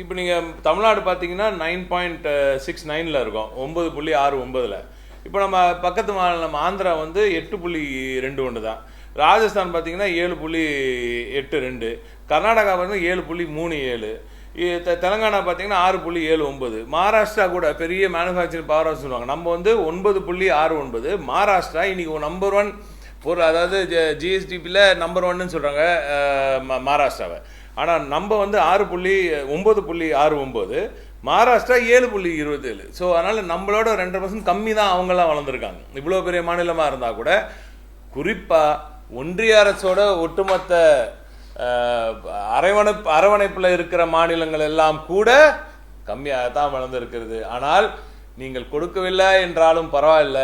இப்போ நீங்கள் தமிழ்நாடு பார்த்தீங்கன்னா நைன் பாயிண்ட் சிக்ஸ் நைனில் இருக்கும். ஒம்பது புள்ளி ஆறு ஒம்பதில் இப்போ நம்ம பக்கத்து மாநிலம் நம்ம ஆந்திரா வந்து எட்டு புள்ளி ரெண்டு ஒன்று தான். ராஜஸ்தான் பார்த்தீங்கன்னா ஏழு புள்ளி எட்டு ரெண்டு. கர்நாடகா பார்த்தீங்கன்னா ஏழு புள்ளி மூணு ஏழு. தெலங்கானா பார்த்தீங்கன்னா ஆறு புள்ளி ஏழு ஒன்பது. மகாராஷ்டிரா கூட பெரிய மேனுஃபேக்சரிங் பவர் ஹவுஸ் சொல்லுவாங்க. நம்ம வந்து ஒன்பது புள்ளி ஆறு ஒன்பது. மகாராஷ்டிரா இன்றைக்கி நம்பர் ஒன் பொருள் அதாவது ஜிஎஸ்டிபியில் நம்பர் ஒன்னு சொல்கிறாங்க மகாராஷ்டிராவை. ஆனால் நம்ம வந்து ஆறு புள்ளி ஒம்பது புள்ளி ஆறு ஒம்பது மகாராஷ்டிரா ஏழு புள்ளி இருபத்தேழு. ஸோ அதனால் நம்மளோட ரெண்டரை பர்சன்ட் கம்மி தான் அவங்களாம் வளர்ந்துருக்காங்க. இவ்வளோ பெரிய மாநிலமாக இருந்தால் கூட குறிப்பாக ஒன்றிய அரசோட ஒட்டுமொத்த அஹ், அரவணைப்பு அரவணைப்பில் இருக்கிற மாநிலங்கள் எல்லாம் கூட கம்மியாக தான் வளர்ந்துருக்கிறது. ஆனால் நீங்கள் கொடுக்கவில்லை என்றாலும் பரவாயில்ல.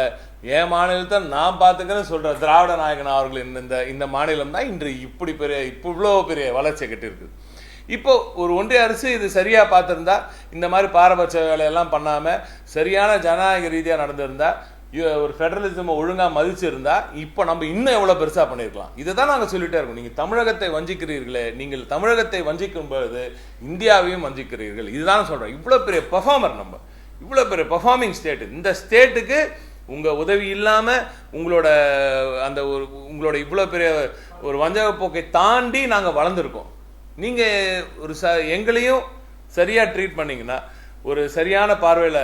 என் மாநிலத்தை நான் பார்த்துக்கிறேன்னு சொல்கிற திராவிட நாயகன் அவர்கள் இந்த- இந்த இந்த மாநிலம் தான் இன்று இப்படி பெரிய இப்போ இவ்வளோ பெரிய வளர்ச்சி கட்டிருக்கு இப்போ ஒரு ஒன்றிய அரசு இது சரியாக பார்த்துருந்தா இந்த மாதிரி பாரபட்ச வேலையெல்லாம் பண்ணாமல் சரியான ஜனநாயக ரீதியாக நடந்திருந்தா ஒரு ஃபெடரலிசம் ஒழுங்காக மதிச்சிருந்தா இப்போ நம்ம இன்னும் எவ்வளோ பெருசாக பண்ணியிருக்கலாம் இதை தான் நாங்கள் சொல்லிகிட்டே இருக்கோம். நீங்கள் தமிழகத்தை வஞ்சிக்கிறீர்களே நீங்கள் தமிழகத்தை வஞ்சிக்கும் பொழுது இந்தியாவையும் வஞ்சிக்கிறீர்கள். இதுதான் சொல்கிறோம் இவ்வளோ பெரிய பெர்ஃபார்மர் நம்ம. இவ்வளோ பெரிய பர்ஃபார்மிங் ஸ்டேட் இந்த ஸ்டேட்டுக்கு உங்கள் உதவி இல்லாமல் உங்களோட அந்த ஒரு உங்களோட இவ்வளோ பெரிய ஒரு வஞ்சக போக்கை தாண்டி நாங்கள் வளர்ந்துருக்கோம். நீங்கள் ஒரு ச எங்களையும் சரியாக ட்ரீட் பண்ணிங்கன்னா ஒரு சரியான பார்வையில்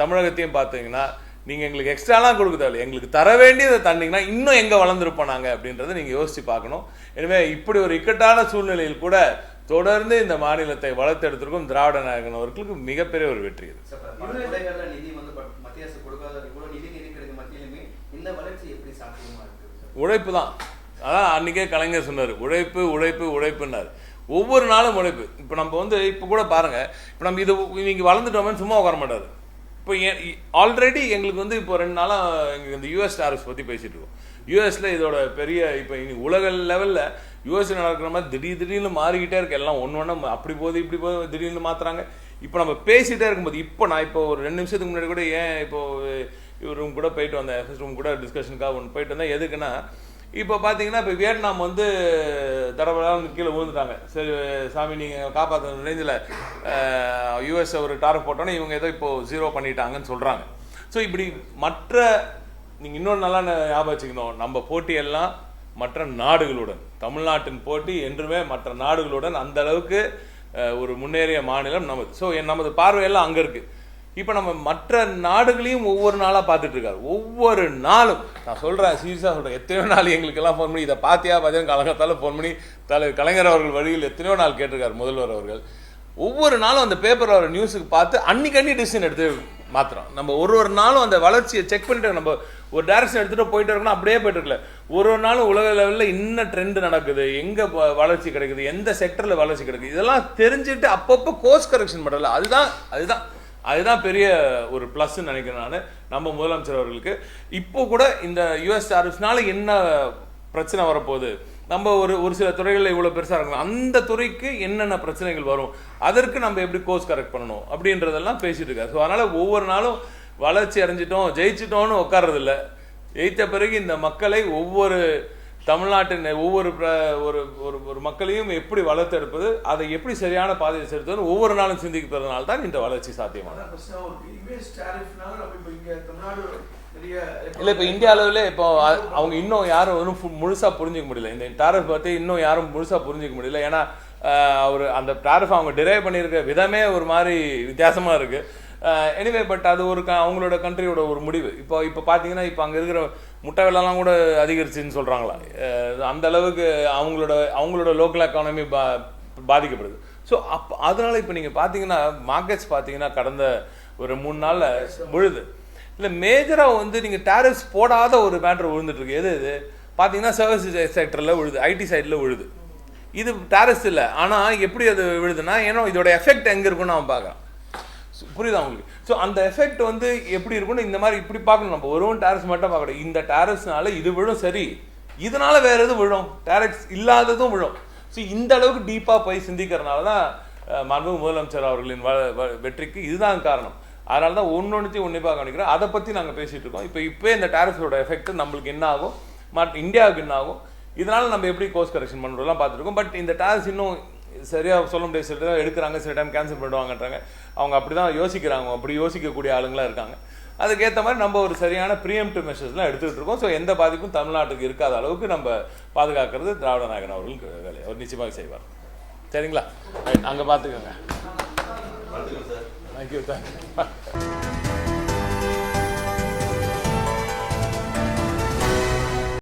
தமிழகத்தையும் பார்த்தீங்கன்னா நீங்கள் எங்களுக்கு எக்ஸ்ட்ராலாம் கொடுக்க தேவையில்லை எங்களுக்கு தர வேண்டியதை தண்டிங்கன்னா இன்னும் எங்கே வளர்ந்துருப்போம் நாங்கள் அப்படின்றத நீங்கள் யோசித்து பார்க்கணும். எனவே இப்படி ஒரு இக்கட்டான சூழ்நிலையில் கூட தொடர்ந்து இந்த மாநிலத்தை வளர்த்தெடுத்திருக்கும் திராவிட நாயகன் அவர்களுக்கு மிகப்பெரிய ஒரு வெற்றி இது சார், பல துறைகள்ல நிதி வந்து பட்- மத்திய அரசு கொடுக்காத இவ்வளவு நிதி நெருக்கடிக்கு மத்தியிலுமே இந்த வளர்ச்சி எப்படி சாத்தியமா இருக்கு சார் உழைப்பு தான் அதான் அன்றைக்கே கலைஞர் சொன்னார் உழைப்பு உழைப்பு உழைப்புன்னார். ஒவ்வொரு நாளும் உழைப்பு. இப்போ நம்ம வந்து இப்போ கூட பாருங்கள் இப்போ நம்ம இது நீங்கள் வளர்ந்துட்டோம்னு சும்மா உட்கார மாட்டார். இப்போ ஆல்ரெடி எங்களுக்கு வந்து இப்போ ரெண்டு நாளாக எங்களுக்கு இந்த யூஎஸ் டாரிஃப்ஸ் பற்றி பேசிகிட்டு இருக்கோம். யூஎஸில் இதோட பெரிய இப்போ இனி உலக லெவலில் யூஎஸ் நடக்கிற மாதிரி திடீர் திடீர்னு மாறிக்கிட்டே இருக்கு. எல்லாம் ஒன்று ஒன்று அப்படி போகுது இப்படி போகுது திடீர்னு மாற்றுறாங்க இப்போ நம்ம பேசிகிட்டே இருக்கும்போது இப்போ நான் இப்போ ஒரு ரெண்டு நிமிஷத்துக்கு முன்னாடி கூட ஏன் இப்போ இவர் ரூம் கூட போயிட்டு வந்தேன். எஃப்எஸ் ரூம் கூட டிஸ்கஷனுக்காக ஒன்று போயிட்டு வந்தேன். எதுக்குன்னா இப்போ பார்த்தீங்கன்னா இப்போ வியட்நாம் வந்து தடபடாமல் கீழே விழுந்துட்டாங்க. சரி சாமி நீங்கள் காப்பாற்ற ரேஞ்சில் யூஎஸ் ஒரு டார்க் போட்டோன்னே இவங்க ஏதோ இப்போது ஜீரோ பண்ணிட்டாங்கன்னு சொல்கிறாங்க ஸோ இப்படி மற்ற நீங்கள் இன்னொன்று நல்லா ஞாபகம் வச்சுக்கணும். நம்ம போட்டியெல்லாம் மற்ற நாடுகளுடன் தமிழ்நாட்டின் போட்டி என்றுமே மற்ற நாடுகளுடன் அந்த அளவுக்கு ஒரு முன்னேறிய மாநிலம் நமது. ஸோ நமது பார்வையெல்லாம் அங்கே இருக்குது இப்போ நம்ம மற்ற நாடுகளையும் ஒவ்வொரு நாளாக பார்த்துட்ருக்காரு ஒவ்வொரு நாளும். நான் சொல்கிறேன் சீரியஸாக சொல்கிறேன் எத்தனையோ நாள் எங்களுக்கெல்லாம் ஃபோன் பண்ணி இதை பார்த்தியா? பார்த்தியா? கலங்கத்தால் ஃபோன் பண்ணி தலை கலைஞர் அவர்கள் வழியில் எத்தனையோ நாள் கேட்டிருக்காரு முதல்வர் அவர்கள். ஒவ்வொரு நாளும் அந்த பேப்பர் வர நியூஸுக்கு பார்த்து அன்னைக்கு அன்னி டிசிஷன் எடுத்து மாத்திரம் நம்ம ஒரு ஒரு நாளும் அந்த வளர்ச்சியை செக் பண்ணிட்டு நம்ம ஒரு டேரக்ஷன் எடுத்துகிட்டு போயிட்டு இருக்கணும் அப்படியே போயிட்டு இருக்கல. ஒரு ஒரு நாளும் உலக லெவலில் என்ன ட்ரெண்ட் நடக்குது. எங்கே வளர்ச்சி கிடைக்குது? எந்த செக்டரில் வளர்ச்சி கிடைக்குது? இதெல்லாம் தெரிஞ்சுட்டு அப்பப்போ கோர்ஸ் கரெக்ஷன் பண்ணுறல அதுதான் அதுதான். அதுதான் பெரிய ஒரு ப்ளஸ்ன்னு நினைக்கிறேன் நான். நம்ம முதலமைச்சர் அவர்களுக்கு. இப்போ கூட இந்த யூஎஸ் டாரிஃப்ஸ்னால என்ன பிரச்சனை வரப்போகுது? நம்ம ஒரு ஒரு சில துறைகளில் இவ்வளோ பெருசாக இருக்கணும் அந்த துறைக்கு என்னென்ன பிரச்சனைகள் வரும்? அதற்கு நம்ம எப்படி கோர்ஸ் கரெக்ட் பண்ணணும்? அப்படின்றதெல்லாம் பேசிகிட்டு இருக்காரு. ஸோ அதனால் ஒவ்வொரு நாளும் வளர்ச்சி அடைஞ்சிட்டோம் ஜெயிச்சிட்டோம்னு உட்கார்றதில்ல. ஜெயித்த பிறகு இந்த மக்களை ஒவ்வொரு தமிழ்நாட்டின் ஒவ்வொரு ஒரு ஒரு ஒரு மக்களையும் எப்படி வளர்த்தெடுப்பது அதை எப்படி சரியான பாதையை செலுத்துவது ஒவ்வொரு நாளும் சிந்திப்பதனால தான் இந்த வளர்ச்சி பெரிய இல்லை இப்போ இந்திய அளவில் இப்போ அவங்க இன்னும் யாரும் ஒன்றும் ஃபு- முழுசா புரிஞ்சிக்க முடியல. இந்த டாரிஃப் பற்றி இன்னும் யாரும் முழுசா புரிஞ்சிக்க முடியல. ஏன்னா அவர் அந்த டாரிஃப் அவங்க டிரைவ் பண்ணியிருக்க விதமே ஒரு மாதிரி வித்தியாசமா இருக்கு. எனிவே பட் அது ஒரு க- அவங்களோட கண்ட்ரியோட ஒரு முடிவு. இப்போ இப்போ பார்த்தீங்கன்னா இப்போ அங்கே இருக்கிற முட்டை விலைலாம் கூட அதிகரிச்சுன்னு சொல்கிறாங்களா அந்த அளவுக்கு அவங்களோட அவங்களோட லோக்கல் எக்கானமி பா பாதிக்கப்படுது. ஸோ அப் அதனால் இப்போ நீங்கள் பார்த்தீங்கன்னா மார்க்கெட்ஸ் பார்த்தீங்கன்னா கடந்த ஒரு மூணு நாளில் விழுது. இல்லை மேஜராக வந்து நீங்கள் டேரிஃப்ஸ் போடாத ஒரு மேட்ரு விழுந்துட்டு எது எது இது பார்த்தீங்கன்னா சர்வீஸ் செக்டரில் விழுது. ஐடி சைடில் விழுது. இது டேரிஃப்ஸ் இல்லை. ஆனால் எப்படி அது விழுதுன்னா ஏன்னா இதோட எஃபெக்ட் எங்கே இருக்குன்னு அவன் பார்க்குறான் புரியுதா உங்களுக்கு? ஸோ அந்த எஃபெக்ட் வந்து எப்படி இருக்கும்னு இந்த மாதிரி இப்படி பார்க்கணும். நம்ம ஒரு டேரஸ் மட்டும் பார்க்கணும் இந்த டேரஸ்னால இது விழும் சரி. இதனால வேற எதுவும் விழும்? டேரக்ஸ் இல்லாததும் விழும். ஸோ இந்த அளவுக்கு டீப்பாக போய் சிந்திக்கிறனால தான் அஹ், முதலமைச்சர் அவர்களின் வ- வ- வெற்றிக்கு இதுதான் காரணம். அதனால தான் ஒன்று உன்னிப்பாக கவனிக்கிறோம் அதை பற்றி நாங்கள் பேசிகிட்டு இருக்கோம். இப்போ இப்போ இந்த டேரஸோட எஃபெக்ட் நம்மளுக்கு என்ன ஆகும்? மற்ற இந்தியாவுக்கு என்ன ஆகும்? இதனால் நம்ம எப்படி கோர்ஸ் கரெக்ஷன் பண்ணுறதுலாம் பார்த்துருக்கோம் பட் இந்த டேரஸ் இன்னும் சரியாக சொல்ல முடியாது. சில டைம் எடுக்கிறாங்க சில டைம் கேன்சல் பண்ணுவாங்கன்றாங்க அவங்க அப்படி தான் யோசிக்கிறாங்க. அப்படி யோசிக்கக்கூடிய ஆளுங்களாக இருக்காங்க. அதுக்கேற்ற மாதிரி நம்ம ஒரு சரியான ப்ரீஎம்டிவ் மெஷர்ஸ்லாம் எடுத்துகிட்டு இருக்கோம். ஸோ எந்த பாதிப்பும் தமிழ்நாட்டுக்கு இருக்காத அளவுக்கு நம்ம பாதுகாக்கிறது திராவிட நாயகன் அவர்களுக்கு வேலை அவர் நிச்சயமாக செய்வார். சரிங்களா? ரைட் அங்கே பார்த்துக்கோங்க தேங்க்யூ தேங்க்யூ